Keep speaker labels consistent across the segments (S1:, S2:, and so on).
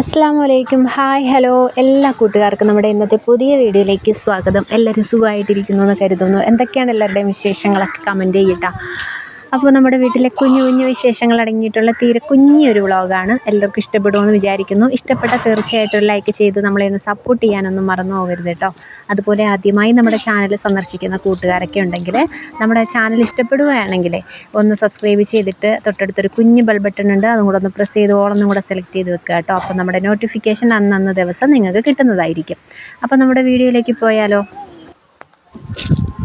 S1: അസ്സാം വലൈക്കും hi hello. എല്ലാ കൂട്ടുകാർക്കും നമ്മുടെ ഇന്നത്തെ പുതിയ വീഡിയോയിലേക്ക് സ്വാഗതം. എല്ലാവരും സുഖമായിട്ടിരിക്കുന്നു എന്ന് കരുതുന്നു. എന്തൊക്കെയാണ് എല്ലാവരുടെയും വിശേഷങ്ങളൊക്കെ കമന്റ് ചെയ്യട്ടാ. അപ്പോൾ നമ്മുടെ വീട്ടിലെ കുഞ്ഞു കുഞ്ഞു വിശേഷങ്ങൾ അടങ്ങിയിട്ടുള്ള തീരെ കുഞ്ഞൊരു വ്ളോഗാണ്. എല്ലാവർക്കും ഇഷ്ടപ്പെടുമെന്ന് വിചാരിക്കുന്നു. ഇഷ്ടപ്പെട്ട തീർച്ചയായിട്ടും ലൈക്ക് ചെയ്ത് നമ്മളെ ഒന്ന് സപ്പോർട്ട് ചെയ്യാനൊന്നും മറന്നു പോകരുത് കേട്ടോ. അതുപോലെ ആദ്യമായി നമ്മുടെ ചാനൽ സന്ദർശിക്കുന്ന കൂട്ടുകാരൊക്കെ ഉണ്ടെങ്കിൽ നമ്മുടെ ചാനൽ ഇഷ്ടപ്പെടുകയാണെങ്കിൽ ഒന്ന് സബ്സ്ക്രൈബ് ചെയ്തിട്ട് തൊട്ടടുത്തൊരു കുഞ്ഞു ബെൽ ബട്ടൺ ഉണ്ട്. അതും കൂടെ ഒന്ന് പ്രസ് ചെയ്ത് ഓളൊന്നും കൂടെ സെലക്ട് ചെയ്ത് വെക്കുക കേട്ടോ. അപ്പോൾ നമ്മുടെ നോട്ടിഫിക്കേഷൻ അന്നന്ന് ദിവസം നിങ്ങൾക്ക് കിട്ടുന്നതായിരിക്കും. അപ്പോൾ നമ്മുടെ വീഡിയോയിലേക്ക് പോയാലോ?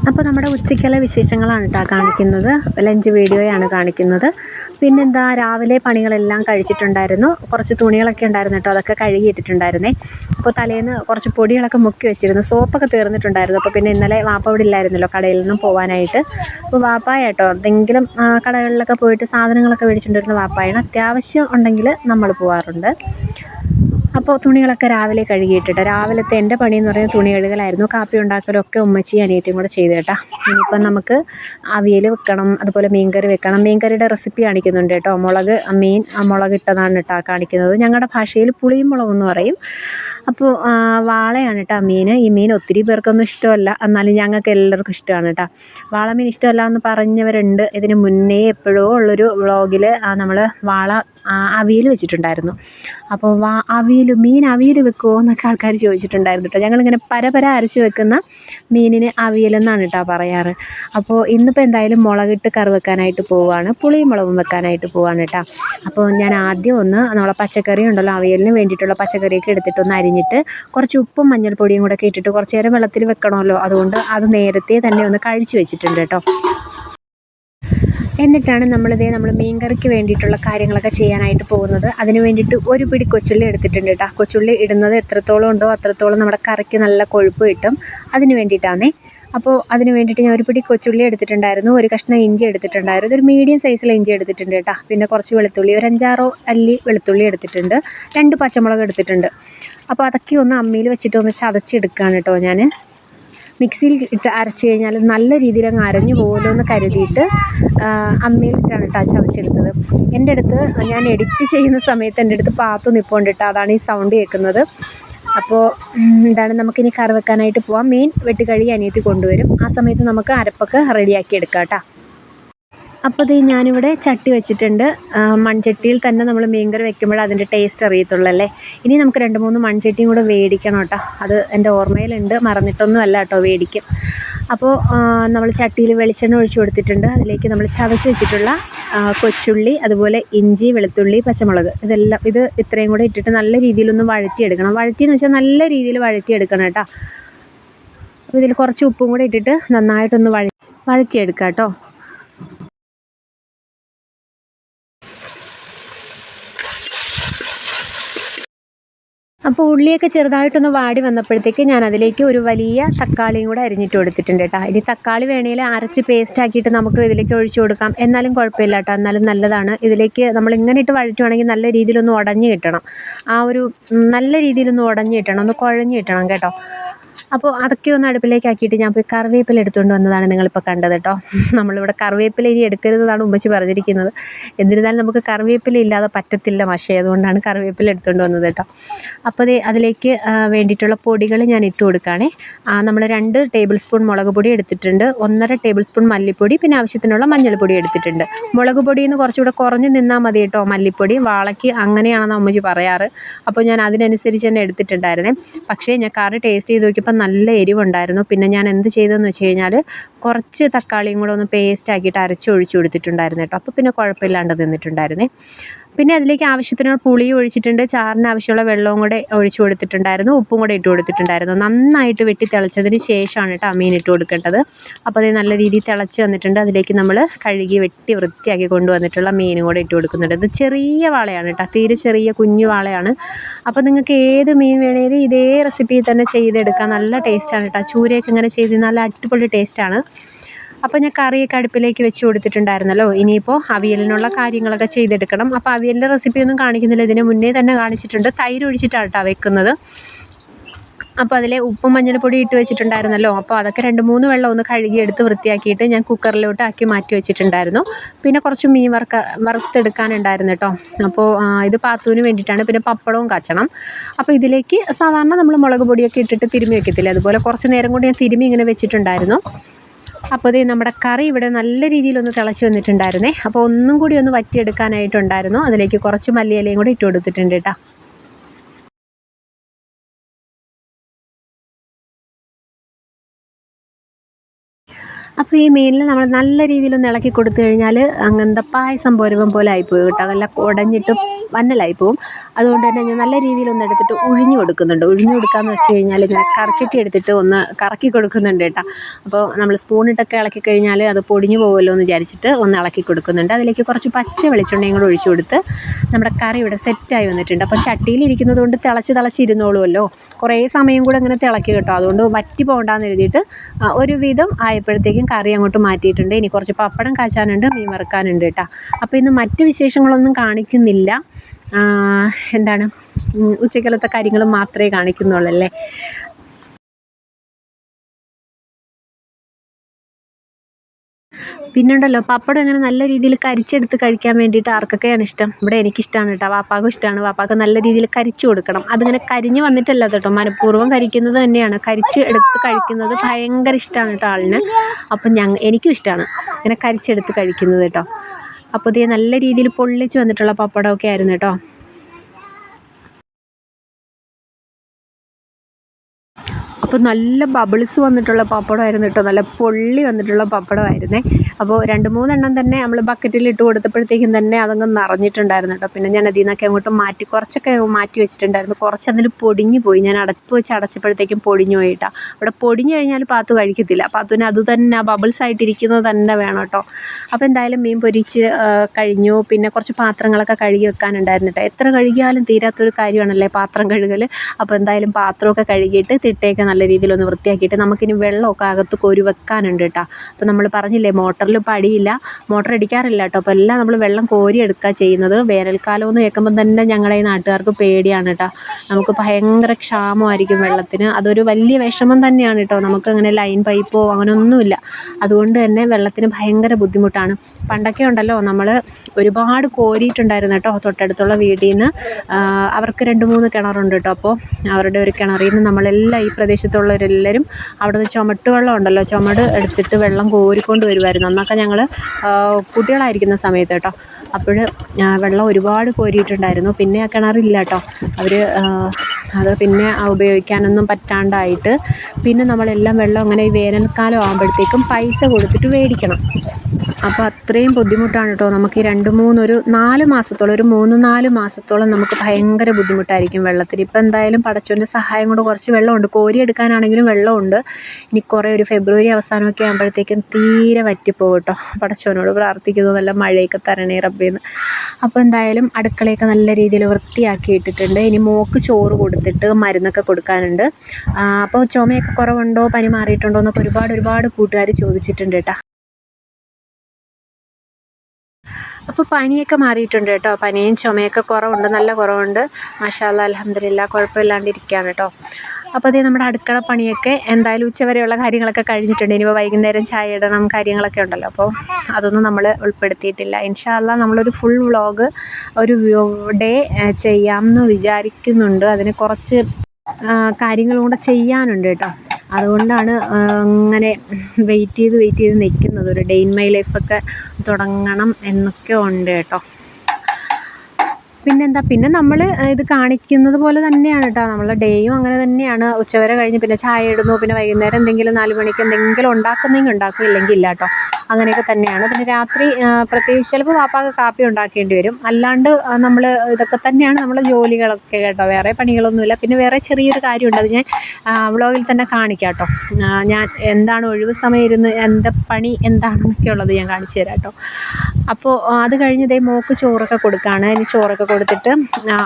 S1: അപ്പോൾ നമ്മുടെ ഉച്ചയ്ക്കുള്ള വിശേഷങ്ങളാണ് കേട്ടോ കാണിക്കുന്നത്. ലഞ്ച് വീഡിയോയാണ് കാണിക്കുന്നത്. പിന്നെന്താ രാവിലെ പണികളെല്ലാം കഴിച്ചിട്ടുണ്ടായിരുന്നു. കുറച്ച് തുണികളൊക്കെ ഉണ്ടായിരുന്നു കേട്ടോ അതൊക്കെ കഴുകിയിട്ടിട്ടുണ്ടായിരുന്നേ. അപ്പോൾ തലേന്ന് കുറച്ച് പൊടികളൊക്കെ മുക്കി വെച്ചിരുന്നു. സോപ്പൊക്കെ തീർന്നിട്ടുണ്ടായിരുന്നു. അപ്പോൾ പിന്നെ ഇന്നലെ വാപ്പ ഇവിടെ ഇല്ലായിരുന്നല്ലോ കടയിൽ നിന്നും പോകാനായിട്ട് അപ്പോൾ വാപ്പായ കേട്ടോ എന്തെങ്കിലും കടകളിലൊക്കെ പോയിട്ട് സാധനങ്ങളൊക്കെ മേടിച്ചിട്ടുണ്ടായിരുന്ന വാപ്പായാണ്. അത്യാവശ്യം ഉണ്ടെങ്കിൽ നമ്മൾ പോകാറുണ്ട് അപ്പോൾ തുണികളൊക്കെ രാവിലെ കഴുകിയിട്ടിട്ട് രാവിലത്തെ എന്റെ പണി എന്ന് പറയുന്നത് തുണി കഴുകലായിരുന്നു. കാപ്പി ഉണ്ടാക്കലൊക്കെ ഉമ്മച്ചി അനിയത്തിയും കൂടെ ചെയ്ത് കേട്ടോ. ഇനിയിപ്പം നമുക്ക് അവിയൽ വെക്കണം അതുപോലെ മീൻകറി വെക്കണം. മീൻകറിയുടെ റെസിപ്പി കാണിക്കുന്നുണ്ട് കേട്ടോ. മുളക് മീൻ ആ, മുളക് ഇട്ടതാണ് കേട്ടോ കാണിക്കുന്നത്. ഞങ്ങളുടെ ഭാഷയിൽ പുളിയും മുളകും എന്ന് പറയും. അപ്പോൾ വാളയാണ് കേട്ടോ മീൻ ഈ മീൻ ഒത്തിരി പേർക്കൊന്നും ഇഷ്ടമല്ല. എന്നാലും ഞങ്ങൾക്ക് എല്ലാവർക്കും ഇഷ്ടമാണ് കേട്ടോ വാളമീൻ ഇഷ്ടമല്ല എന്ന് പറഞ്ഞവരുണ്ട്. ഇതിന് മുന്നേ എപ്പോഴോ ഉള്ളൊരു വ്ളോഗിൽ നമ്മൾ വാള അവിയൽ വെച്ചിട്ടുണ്ടായിരുന്നു. അപ്പോൾ വാ അവിയൽ മീൻ അവിയൽ വെക്കുമോ എന്നൊക്കെ ആൾക്കാർ ചോദിച്ചിട്ടുണ്ടായിരുന്നു കേട്ടോ ഞങ്ങളിങ്ങനെ പരപര അരച്ച് വെക്കുന്ന മീനിന് അവിയലെന്നാണ് കേട്ടോ പറയാറ്. അപ്പോൾ ഇന്നിപ്പോൾ എന്തായാലും മുളകിട്ട് കറി വെക്കാനായിട്ട് പോവുകയാണ് പുളിയും മുളകും വെക്കാനായിട്ട് പോവുകയാണ് കേട്ടോ അപ്പോൾ ഞാൻ ആദ്യം ഒന്ന് നമ്മളെ പച്ചക്കറി ഉണ്ടല്ലോ അവിയലിന് വേണ്ടിയിട്ടുള്ള പച്ചക്കറിയൊക്കെ എടുത്തിട്ട് ഒന്ന് അരിഞ്ഞിട്ട് കുറച്ച് ഉപ്പും മഞ്ഞൾപ്പൊടിയും കൂടെ ഒക്കെ ഇട്ടിട്ട് കുറച്ച് നേരം വെള്ളത്തിൽ വെക്കണമല്ലോ. അതുകൊണ്ട് അത് നേരത്തെ തന്നെ ഒന്ന് കഴിച്ചു വെച്ചിട്ടുണ്ട് കേട്ടോ. എന്നിട്ടാണ് നമ്മളിതേ നമ്മൾ മീൻകറിക്ക് വേണ്ടിയിട്ടുള്ള കാര്യങ്ങളൊക്കെ ചെയ്യാനായിട്ട് പോകുന്നത്. അതിന് വേണ്ടിയിട്ട് ഒരു പിടി കൊച്ചുള്ളി എടുത്തിട്ടുണ്ട് കേട്ടോ. കൊച്ചുള്ളി ഇടുന്നത് എത്രത്തോളം ഉണ്ടോ അത്രത്തോളം നമ്മുടെ കറിക്ക് നല്ല കൊഴുപ്പ് കിട്ടും. അതിന് വേണ്ടിയിട്ടാണേ അപ്പോൾ അതിന് വേണ്ടിയിട്ട് ഞാൻ ഒരു പിടി കൊച്ചുള്ളി എടുത്തിട്ടുണ്ടായിരുന്നു ഒരു കഷ്ണം ഇഞ്ചി എടുത്തിട്ടുണ്ടായിരുന്നു. ഒരു മീഡിയം സൈസിലെ ഇഞ്ചി എടുത്തിട്ടുണ്ട് കേട്ടോ. പിന്നെ കുറച്ച് വെളുത്തുള്ളി ഒരു അഞ്ചാറോ അല്ലി വെളുത്തുള്ളി എടുത്തിട്ടുണ്ട്. രണ്ട് പച്ചമുളക് എടുത്തിട്ടുണ്ട്. അപ്പോൾ അതൊക്കെ ഒന്ന് അമ്മിയിൽ വെച്ചിട്ട് ഒന്ന് ചതച്ചെടുക്കുകയാണ് കേട്ടോ ഞാൻ മിക്സിയിൽ ഇട്ട് അരച്ച് കഴിഞ്ഞാൽ നല്ല രീതിയിൽ അങ്ങ് അരഞ്ഞു പോകുമല്ലോ എന്ന് കരുതിയിട്ട് അമ്മയിലിട്ടാണ് കേട്ടോ ചതച്ചെടുത്തത്. എന്റെ അടുത്ത് ഞാൻ എഡിറ്റ് ചെയ്യുന്ന സമയത്ത് എന്റെ അടുത്ത് പാത്തു നിൽപ്പുണ്ട് കേട്ടോ. അതാണ് ഈ സൗണ്ട് കേൾക്കുന്നത്. അപ്പോൾ എന്താണ് നമുക്കിനി കറി വെക്കാനായിട്ട് പോവാം. മീൻ വെട്ടുകഴുകി അനിയത്തി കൊണ്ടുവരും. ആ സമയത്ത് നമുക്ക് അരപ്പൊക്കെ റെഡിയാക്കി എടുക്കാം കേട്ടോ. അപ്പോൾ ഇത് ഞാനിവിടെ ചട്ടി വെച്ചിട്ടുണ്ട്. മൺചട്ടിയിൽ തന്നെ നമ്മൾ മീൻകറി വെക്കുമ്പോൾ അതിന്റെ ടേസ്റ്റ് അറിയത്തുള്ളൂ അല്ലേ? ഇനി നമുക്ക് രണ്ട് മൂന്ന് മൺചട്ടിയും കൂടെ മേടിക്കണം കേട്ടോ. അത് എന്റെ ഓർമ്മയിലുണ്ട്. മറന്നിട്ടൊന്നും അല്ല കേട്ടോ മേടിക്കും അപ്പോൾ നമ്മൾ ചട്ടിയിൽ വെളിച്ചെണ്ണ ഒഴിച്ചു കൊടുത്തിട്ടുണ്ട്. അതിലേക്ക് നമ്മൾ ചതച്ച് വെച്ചിട്ടുള്ള കൊച്ചുള്ളി അതുപോലെ ഇഞ്ചി വെളുത്തുള്ളി പച്ചമുളക്. ഇതെല്ലാം ഇത് ഇത്രയും കൂടെ ഇട്ടിട്ട് നല്ല രീതിയിലൊന്ന് വഴറ്റിയെടുക്കണം. വഴറ്റിയെന്ന് വെച്ചാൽ നല്ല രീതിയിൽ വഴറ്റിയെടുക്കണം കേട്ടോ. അപ്പോൾ ഇതിൽ കുറച്ച് ഉപ്പും കൂടെ ഇട്ടിട്ട് നന്നായിട്ടൊന്ന് വഴ വഴറ്റിയെടുക്കാം കേട്ടോ. അപ്പോൾ ഉള്ളിയൊക്കെ ചെറുതായിട്ടൊന്ന് വാടി വന്നപ്പോഴത്തേക്ക് ഞാൻ അതിലേക്ക് ഒരു വലിയ തക്കാളിയും കൂടെ അരിഞ്ഞിട്ട് കൊടുത്തിട്ടുണ്ട് കേട്ടോ. ഇനി തക്കാളി വേണേൽ അരച്ച് പേസ്റ്റ് ആക്കിയിട്ട് നമുക്ക് ഇതിലേക്ക് ഒഴിച്ചു കൊടുക്കാം. എന്നാലും കുഴപ്പമില്ല കേട്ടോ. എന്നാലും നല്ലതാണ്. ഇതിലേക്ക് നമ്മൾ ഇങ്ങനെ ഇട്ട് വഴറ്റുവാണെങ്കിൽ നല്ല രീതിയിലൊന്ന് ഉടഞ്ഞു കിട്ടണം. ആ ഒരു നല്ല രീതിയിലൊന്ന് ഉടഞ്ഞ് കിട്ടണം. ഒന്ന് കുഴഞ്ഞ് കിട്ടണം കേട്ടോ. അപ്പോൾ അതൊക്കെ ഒന്ന് അടുപ്പിലേക്ക് ആക്കിയിട്ട് ഞാൻ പോയി കറിവേപ്പില എടുത്തുകൊണ്ട് വന്നതാണ് നിങ്ങളിപ്പോൾ കണ്ടത് കേട്ടോ. നമ്മളിവിടെ കറിവേപ്പില ഇനി എടുക്കരുതെന്നാണ് ഉമ്മച്ചി പറഞ്ഞിരിക്കുന്നത്. എന്നിരുന്നാലും നമുക്ക് കറിവേപ്പില ഇല്ലാതെ പറ്റത്തില്ല പക്ഷേ അതുകൊണ്ടാണ് കറിവേപ്പില എടുത്തുകൊണ്ട് വന്നത് കേട്ടോ. അപ്പോൾ അതിലേക്ക് വേണ്ടിയിട്ടുള്ള പൊടികൾ ഞാൻ ഇട്ട് കൊടുക്കുകയാണേ. നമ്മൾ രണ്ട് ടേബിൾ സ്പൂൺ മുളക് പൊടി എടുത്തിട്ടുണ്ട് ഒന്നര ടേബിൾ സ്പൂൺ മല്ലിപ്പൊടി പിന്നെ ആവശ്യത്തിനുള്ള മഞ്ഞൾപ്പൊടി എടുത്തിട്ടുണ്ട്. മുളക് പൊടിയിൽ നിന്ന് കുറച്ചുകൂടെ കുറഞ്ഞ് നിന്നാൽ മതി കേട്ടോ മല്ലിപ്പൊടി വാളയ്ക്ക് അങ്ങനെയാണെന്ന് ഉമ്മച്ചി പറയാറ്. അപ്പോൾ ഞാൻ അതിനനുസരിച്ച് തന്നെ എടുത്തിട്ടുണ്ടായിരുന്നേ. പക്ഷേ ഞാൻ കറി ടേസ്റ്റ് ചെയ്ത് നോക്കിയപ്പോൾ നല്ല എരിവുണ്ടായിരുന്നു. പിന്നെ ഞാൻ എന്ത് ചെയ്തതെന്ന് വെച്ച് കഴിഞ്ഞാൽ കുറച്ച് തക്കാളിയും കൂടെ ഒന്ന് പേസ്റ്റ് ആക്കിയിട്ട് അരച്ച് ഒഴിച്ച് കൊടുത്തിട്ടുണ്ടായിരുന്നു കേട്ടോ. അപ്പോൾ പിന്നെ കുഴപ്പമില്ലാണ്ട് നിന്നിട്ടുണ്ടായിരുന്നേ. പിന്നെ അതിലേക്ക് ആവശ്യത്തിന് പുളി ഒഴിച്ചിട്ടുണ്ട്. ചാറിന് ആവശ്യമുള്ള വെള്ളവും കൂടെ ഒഴിച്ചു കൊടുത്തിട്ടുണ്ടായിരുന്നു. ഉപ്പും കൂടെ ഇട്ട് കൊടുത്തിട്ടുണ്ടായിരുന്നു. നന്നായിട്ട് വെട്ടി തിളച്ചതിന് ശേഷമാണ് കേട്ടോ മീൻ ഇട്ട് കൊടുക്കേണ്ടത്. അപ്പോൾ അത് നല്ല രീതിയിൽ തിളച്ച് വന്നിട്ടുണ്ട്. അതിലേക്ക് നമ്മൾ കഴുകി വെട്ടി വൃത്തിയാക്കി കൊണ്ടുവന്നിട്ടുള്ള മീനും കൂടെ ഇട്ട് കൊടുക്കുന്നുണ്ട്. ഇത് ചെറിയ വാളയാണ് കേട്ടോ. തീരെ ചെറിയ കുഞ്ഞു വാളയാണ്. അപ്പോൾ നിങ്ങൾക്ക് ഏത് മീൻ വേണേലും ഇതേ റെസിപ്പിയിൽ തന്നെ ചെയ്തെടുക്കാം. നല്ല ടേസ്റ്റാണ് കേട്ടോ. ചൂരയൊക്കെ ഇങ്ങനെ ചെയ്ത് നല്ല അടിപൊളി ടേസ്റ്റാണ് അപ്പോൾ ഞാൻ കറിയൊക്കെ അടുപ്പിലേക്ക് വെച്ച് കൊടുത്തിട്ടുണ്ടായിരുന്നല്ലോ. ഇനിയിപ്പോൾ അവിയലിനുള്ള കാര്യങ്ങളൊക്കെ ചെയ്തെടുക്കണം. അപ്പോൾ അവിയലിന്റെ റെസിപ്പി ഒന്നും കാണിക്കുന്നില്ല. ഇതിന് മുന്നേ തന്നെ കാണിച്ചിട്ടുണ്ട്. തൈര് ഒഴിച്ചിട്ടാണ് കേട്ടോ വെക്കുന്നത്. അപ്പോൾ അതിലെ ഉപ്പും മഞ്ഞൾപ്പൊടി ഇട്ട് വെച്ചിട്ടുണ്ടായിരുന്നല്ലോ. അപ്പോൾ അതൊക്കെ രണ്ട് മൂന്ന് വെള്ളം ഒന്ന് കഴുകി എടുത്ത് വൃത്തിയാക്കിയിട്ട് ഞാൻ കുക്കറിലോട്ട് ആക്കി മാറ്റി വെച്ചിട്ടുണ്ടായിരുന്നു. പിന്നെ കുറച്ച് മീൻ വറുക്ക വറുത്തെടുക്കാനുണ്ടായിരുന്നു കേട്ടോ അപ്പോൾ ഇത് പാത്തുവിന് വേണ്ടിയിട്ടാണ്. പിന്നെ പപ്പടവും കച്ചണം. അപ്പോൾ ഇതിലേക്ക് സാധാരണ നമ്മൾ മുളക് പൊടിയൊക്കെ ഇട്ടിട്ട് തിരുമി വെക്കത്തില്ലേ? അതുപോലെ കുറച്ച് നേരം കൊണ്ട് ഞാൻ തിരുമി ഇങ്ങനെ വെച്ചിട്ടുണ്ടായിരുന്നു. അപ്പോൾ ഇത് നമ്മുടെ കറി ഇവിടെ നല്ല രീതിയിലൊന്ന് തിളച്ച് വന്നിട്ടുണ്ടായിരുന്നേ. അപ്പോൾ ഒന്നും കൂടി ഒന്ന് വറ്റിയെടുക്കാനായിട്ടുണ്ടായിരുന്നു. അതിലേക്ക് കുറച്ച് മല്ലിയിലയും കൂടി ഇട്ട് കൊടുത്തിട്ടുണ്ട് കേട്ടോ. അപ്പോൾ ഈ മീനിൽ നമ്മൾ നല്ല രീതിയിലൊന്ന് ഇളക്കി കൊടുത്തു കഴിഞ്ഞാൽ അങ്ങനത്തെ പായസം പോരവം പോലെ ആയിപ്പോയി കേട്ടോ. നല്ല ഉടഞ്ഞിട്ട് വന്നലായി പോവും അതുകൊണ്ട് തന്നെ ഞാൻ നല്ല രീതിയിലൊന്ന് എടുത്തിട്ട് ഉഴിഞ്ഞു കൊടുക്കുന്നുണ്ട്. ഉഴിഞ്ഞു കൊടുക്കാന്ന് വെച്ച് കഴിഞ്ഞാൽ ഇങ്ങനെ കറച്ചിട്ട് എടുത്തിട്ട് ഒന്ന് കറക്കി കൊടുക്കുന്നുണ്ട് കേട്ടോ. അപ്പോൾ നമ്മൾ സ്പൂണിട്ടൊക്കെ ഇളക്കി കഴിഞ്ഞാൽ അത് പൊടിഞ്ഞു പോകുമല്ലോ എന്ന് വിചാരിച്ചിട്ട് ഒന്ന് ഇളക്കി കൊടുക്കുന്നുണ്ട്. അതിലേക്ക് കുറച്ച് പച്ച വെളിച്ചെണ്ണയും കൂടെ ഒഴിച്ചു കൊടുത്ത് നമ്മുടെ കറി ഇവിടെ സെറ്റായി വന്നിട്ടുണ്ട്. അപ്പോൾ ചട്ടിയിൽ ഇരിക്കുന്നത് കൊണ്ട് തിളച്ച് തിളച്ചിരുന്നോളുമല്ലോ കുറേ സമയം കൂടെ ഇങ്ങനെ തിളക്കി കേട്ടോ. അതുകൊണ്ട് വറ്റി പോകണ്ടെന്ന് എഴുതിയിട്ട് ഒരു ഒരുവിധം ആയപ്പോഴത്തേക്കും കറി അങ്ങോട്ട് മാറ്റിയിട്ടുണ്ട്. ഇനി കുറച്ച് പപ്പടം കാച്ചാനുണ്ട് മീൻ വറുക്കാനുണ്ട് കേട്ടോ. അപ്പോൾ ഇന്ന് മറ്റ് വിശേഷങ്ങളൊന്നും കാണിക്കുന്നില്ല. എന്താണ്? ഉച്ചക്കലത്തെ കാര്യങ്ങൾ മാത്രമേ കാണിക്കുന്നുള്ളൂ അല്ലേ? പിന്നുണ്ടല്ലോ പപ്പടം ഇങ്ങനെ നല്ല രീതിയിൽ കരിച്ചെടുത്ത് കഴിക്കാൻ വേണ്ടിയിട്ട് ആർക്കൊക്കെയാണ് ഇഷ്ടം? ഇവിടെ എനിക്കിഷ്ടമാണ് കേട്ടോ. വാപ്പാക്കും ഇഷ്ടമാണ് വാപ്പാക്ക് നല്ല രീതിയിൽ കരിച്ചു കൊടുക്കണം. അതിങ്ങനെ കരിഞ്ഞ് വന്നിട്ടല്ല കേട്ടോ. മനഃപൂർവം കരിക്കുന്നത് തന്നെയാണ്. കരിച്ച് എടുത്ത് കഴിക്കുന്നത് ഭയങ്കര ഇഷ്ടമാണ് കേട്ടോ ആളിന്. അപ്പം ഞങ്ങൾ എനിക്കും ഇഷ്ടമാണ് ഇങ്ങനെ കരിച്ചെടുത്ത് കഴിക്കുന്നത് കേട്ടോ. അപ്പോൾ ഇത് നല്ല രീതിയിൽ പൊള്ളിച്ച് വന്നിട്ടുള്ള പപ്പടമൊക്കെ ആയിരുന്നു കേട്ടോ. അപ്പോൾ നല്ല ബബിൾസ് വന്നിട്ടുള്ള പപ്പടമായിരുന്നു കേട്ടോ നല്ല പൊള്ളി വന്നിട്ടുള്ള പപ്പടമായിരുന്നേ. അപ്പോൾ രണ്ട് മൂന്നെണ്ണം തന്നെ നമ്മൾ ബക്കറ്റിൽ ഇട്ട് കൊടുത്തപ്പോഴത്തേക്കും തന്നെ അതങ്ങ് നിറഞ്ഞിട്ടുണ്ടായിരുന്നു കേട്ടോ പിന്നെ ഞാൻ അതിൽ അങ്ങോട്ട് മാറ്റി കുറച്ചൊക്കെ മാറ്റി വെച്ചിട്ടുണ്ടായിരുന്നു. കുറച്ച് അതിൽ പൊടിഞ്ഞു പോയി. ഞാൻ അടപ്പ് വെച്ച് അടച്ചപ്പോഴത്തേക്കും പൊടിഞ്ഞു പോയിട്ടാ അവിടെ പൊടിഞ്ഞു കഴിഞ്ഞാൽ പാത്തു കഴിക്കത്തില്ല. പാത്തുവിന് അത് തന്നെ ബബിൾസ് ആയിട്ടിരിക്കുന്നത് തന്നെ വേണം കേട്ടോ അപ്പോൾ എന്തായാലും മീൻ പൊരിച്ച് കഴിഞ്ഞു. പിന്നെ കുറച്ച് പാത്രങ്ങളൊക്കെ കഴുകി വെക്കാനുണ്ടായിരുന്നു കേട്ടോ എത്ര കഴുകിയാലും തീരാത്തൊരു കാര്യമാണല്ലേ പാത്രം കഴുകൽ അപ്പോൾ എന്തായാലും പാത്രമൊക്കെ കഴുകിയിട്ട് തിട്ടയൊക്കെ നല്ല രീതിയിലൊന്ന് വൃത്തിയാക്കിയിട്ട് നമുക്കിനി വെള്ളമൊക്കെ അകത്ത് കോരി വെക്കാനുണ്ട് കേട്ടോ. അപ്പോൾ നമ്മൾ പറഞ്ഞില്ലേ മോട്ടറിൽ പടിയില്ല മോട്ടർ അടിക്കാറില്ല കേട്ടോ. അപ്പോൾ എല്ലാം നമ്മൾ വെള്ളം കോരി എടുക്കുക ചെയ്യുന്നത്. വേനൽക്കാലം എന്ന് കേൾക്കുമ്പോൾ തന്നെ ഞങ്ങളുടെ ഈ നാട്ടുകാർക്ക് പേടിയാണ് കേട്ടോ. നമുക്ക് ഭയങ്കര ക്ഷാമമായിരിക്കും വെള്ളത്തിന്. അതൊരു വലിയ വിഷമം തന്നെയാണ് കേട്ടോ. നമുക്ക് അങ്ങനെ ലൈൻ പൈപ്പോ അങ്ങനെ ഒന്നുമില്ല അതുകൊണ്ട് തന്നെ വെള്ളത്തിന് ഭയങ്കര ബുദ്ധിമുട്ടാണ്. പണ്ടൊക്കെ ഉണ്ടല്ലോ നമ്മൾ ഒരുപാട് കോരിയിട്ടുണ്ടായിരുന്നു കേട്ടോ തൊട്ടടുത്തുള്ള വീട്ടിൽ നിന്ന്. അവർക്ക് രണ്ട് മൂന്ന് കിണറുണ്ട് കേട്ടോ. അപ്പോൾ അവരുടെ ഒരു കിണറിൽ നിന്ന് നമ്മളെല്ലാം ഈ പ്രദേശത്തുള്ളവരെല്ലാവരും അവിടെ നിന്ന് ചുമട്ട് വെള്ളം ഉണ്ടല്ലോ ചുമട് എടുത്തിട്ട് വെള്ളം കോരിക്കൊണ്ട് വരുമായിരുന്നു അന്നൊക്കെ ഞങ്ങൾ കുട്ടികളായിരിക്കുന്ന സമയത്ത് കേട്ടോ. അപ്പോൾ വെള്ളം ഒരുപാട് കോരിയിട്ടുണ്ടായിരുന്നു. പിന്നെ ആ കിണറില്ല കേട്ടോ. അവർ അത് പിന്നെ ഉപയോഗിക്കാനൊന്നും പറ്റാണ്ടായിട്ട് പിന്നെ നമ്മളെല്ലാം വെള്ളം അങ്ങനെ ഈ വേനൽക്കാലം ആകുമ്പോഴത്തേക്കും പൈസ കൊടുത്തിട്ട് മേടിക്കണം അപ്പോൾ അത്രയും ബുദ്ധിമുട്ടാണ് കേട്ടോ. നമുക്ക് ഈ രണ്ട് മൂന്നൊരു നാല് മാസത്തോളം ഒരു മൂന്ന് നാല് മാസത്തോളം നമുക്ക് ഭയങ്കര ബുദ്ധിമുട്ടായിരിക്കും വെള്ളത്തിൽ ഇപ്പം എന്തായാലും പടച്ചോന്റെ സഹായം കൊണ്ട് കുറച്ച് വെള്ളമുണ്ട്. കോരി എടുക്കാനാണെങ്കിലും വെള്ളമുണ്ട്. ഇനി കുറേ ഒരു ഫെബ്രുവരി അവസാനമൊക്കെ ആകുമ്പോഴത്തേക്കും തീരെ വറ്റിപ്പോകും കേട്ടോ പടച്ചവനോട് പ്രാർത്ഥിക്കുന്നു നല്ല മഴയൊക്കെ തരണേ റബ്ബേന്ന്. അപ്പോൾ എന്തായാലും അടുക്കളയൊക്കെ നല്ല രീതിയിൽ വൃത്തിയാക്കി ഇട്ടിട്ടുണ്ട് ഇനി മോക്ക് ചോറ് കൊടുത്തിട്ട് മരുന്നൊക്കെ കൊടുക്കാനുണ്ട്. അപ്പോൾ ചുമയൊക്കെ കുറവുണ്ടോ പനി മാറിയിട്ടുണ്ടോ എന്നൊക്കെ ഒരുപാട് ഒരുപാട് കൂട്ടുകാർ ചോദിച്ചിട്ടുണ്ട് കേട്ടോ. അപ്പോൾ പനിയൊക്കെ മാറിയിട്ടുണ്ട് കേട്ടോ. പനിയും ചുമയൊക്കെ കുറവുണ്ട് നല്ല കുറവുണ്ട്. മാഷാല്ല അലഹമില്ല കുഴപ്പമില്ലാണ്ടിരിക്കുകയാണ് കേട്ടോ. അപ്പോൾ അതേ നമ്മുടെ അടുക്കള പണിയൊക്കെ എന്തായാലും ഉച്ചവരെയുള്ള കാര്യങ്ങളൊക്കെ കഴിഞ്ഞിട്ടുണ്ട്. ഇനിയിപ്പോൾ വൈകുന്നേരം ചായ ഇടണം കാര്യങ്ങളൊക്കെ ഉണ്ടല്ലോ. അപ്പോൾ അതൊന്നും നമ്മൾ ഉൾപ്പെടുത്തിയിട്ടില്ല. ഇൻഷാല്ല നമ്മളൊരു ഫുൾ വ്ളോഗ് ഒരു ഡേ ചെയ്യാമെന്ന് വിചാരിക്കുന്നുണ്ട്. അതിന് കുറച്ച് കാര്യങ്ങളും കൂടെ ചെയ്യാനുണ്ട് കേട്ടോ. അതുകൊണ്ടാണ് അങ്ങനെ വെയിറ്റ് ചെയ്ത് വെയിറ്റ് ചെയ്ത് നിൽക്കുന്നത്. ഒരു ഡേ ഇൻ മൈ ലൈഫൊക്കെ തുടങ്ങണം എന്നൊക്കെ ഉണ്ട് കേട്ടോ. പിന്നെന്താ? പിന്നെ നമ്മൾ ഇത് കാണിക്കുന്നത് പോലെ തന്നെയാണ് കേട്ടോ. നമ്മളെ ഡേയും അങ്ങനെ തന്നെയാണ്. ഉച്ചവരെ കഴിഞ്ഞ് പിന്നെ ചായ ഇടുന്നു. പിന്നെ വൈകുന്നേരം എന്തെങ്കിലും നാല് മണിക്ക് എന്തെങ്കിലും ഉണ്ടാക്കുന്നെങ്കിൽ ഉണ്ടാക്കും. ഇല്ലെങ്കിൽ ഇല്ല കേട്ടോ. അങ്ങനെയൊക്കെ തന്നെയാണ്. പിന്നെ രാത്രി പ്രത്യേകിച്ച് ചിലപ്പോൾ പാപ്പാക്ക് കാപ്പി ഉണ്ടാക്കേണ്ടി വരും. അല്ലാണ്ട് നമ്മൾ ഇതൊക്കെ തന്നെയാണ് നമ്മളെ ജോലികളൊക്കെ കേട്ടോ. വേറെ പണികളൊന്നുമില്ല. പിന്നെ വേറെ ചെറിയൊരു കാര്യമുണ്ട്. അത് ഞാൻ വ്ളോഗിൽ തന്നെ കാണിക്കാം കേട്ടോ. ഞാൻ എന്താണ് ഒഴിവ് സമയം ഇരുന്ന് എന്റെ പണി എന്താണെന്നൊക്കെ ഉള്ളത് ഞാൻ കാണിച്ചു തരാം കേട്ടോ. അപ്പോൾ അത് കഴിഞ്ഞ് ദേ മോക്ക് ചോറൊക്കെ കൊടുക്കുകയാണ് ഇനി ചോറൊക്കെ കൊടുത്തിട്ട്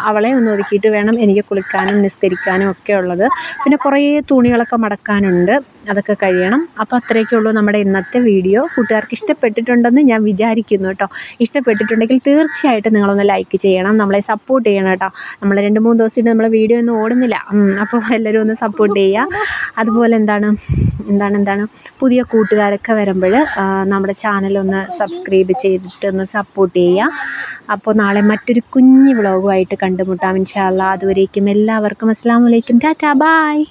S1: അവളെ ഒന്ന് ഒതുക്കിയിട്ട് വേണം എനിക്ക് കുളിക്കാനും നിസ്കരിക്കാനും ഒക്കെ ഉള്ളത്. പിന്നെ കുറേ തുണികളൊക്കെ മടക്കാനുണ്ട്. അതൊക്കെ കഴിയണം. അപ്പോൾ അത്രയൊക്കെ ഉള്ളൂ നമ്മുടെ ഇന്നത്തെ വീഡിയോ. കൂട്ടുകാർക്ക് ഇഷ്ടപ്പെട്ടിട്ടുണ്ടെന്ന് ഞാൻ വിചാരിക്കുന്നു കേട്ടോ. ഇഷ്ടപ്പെട്ടിട്ടുണ്ടെങ്കിൽ തീർച്ചയായിട്ടും നിങ്ങളൊന്ന് ലൈക്ക് ചെയ്യണം. നമ്മളെ സപ്പോർട്ട് ചെയ്യണം കേട്ടോ. നമ്മൾ രണ്ട് മൂന്ന് ദിവസമായിട്ട് നമ്മളെ വീഡിയോ ഒന്നും ഓടുന്നില്ല. അപ്പോൾ എല്ലാവരും ഒന്ന് സപ്പോർട്ട് ചെയ്യുക. അതുപോലെ എന്താണ് എന്താണ് എന്താണ്? പുതിയ കൂട്ടുകാരൊക്കെ വരുമ്പോൾ നമ്മുടെ ചാനലൊന്ന് സബ്സ്ക്രൈബ് ചെയ്തിട്ട് ഒന്ന് സപ്പോർട്ട് ചെയ്യുക. അപ്പോൾ നാളെ മറ്റൊരു കുഞ്ഞു വ്ളോഗുമായിട്ട് കണ്ടുമുട്ടാം ഇൻഷാല്ല അതുവരേക്കും എല്ലാവർക്കും അസ്സാം വലൈക്കും ടാറ്റാ ബായ്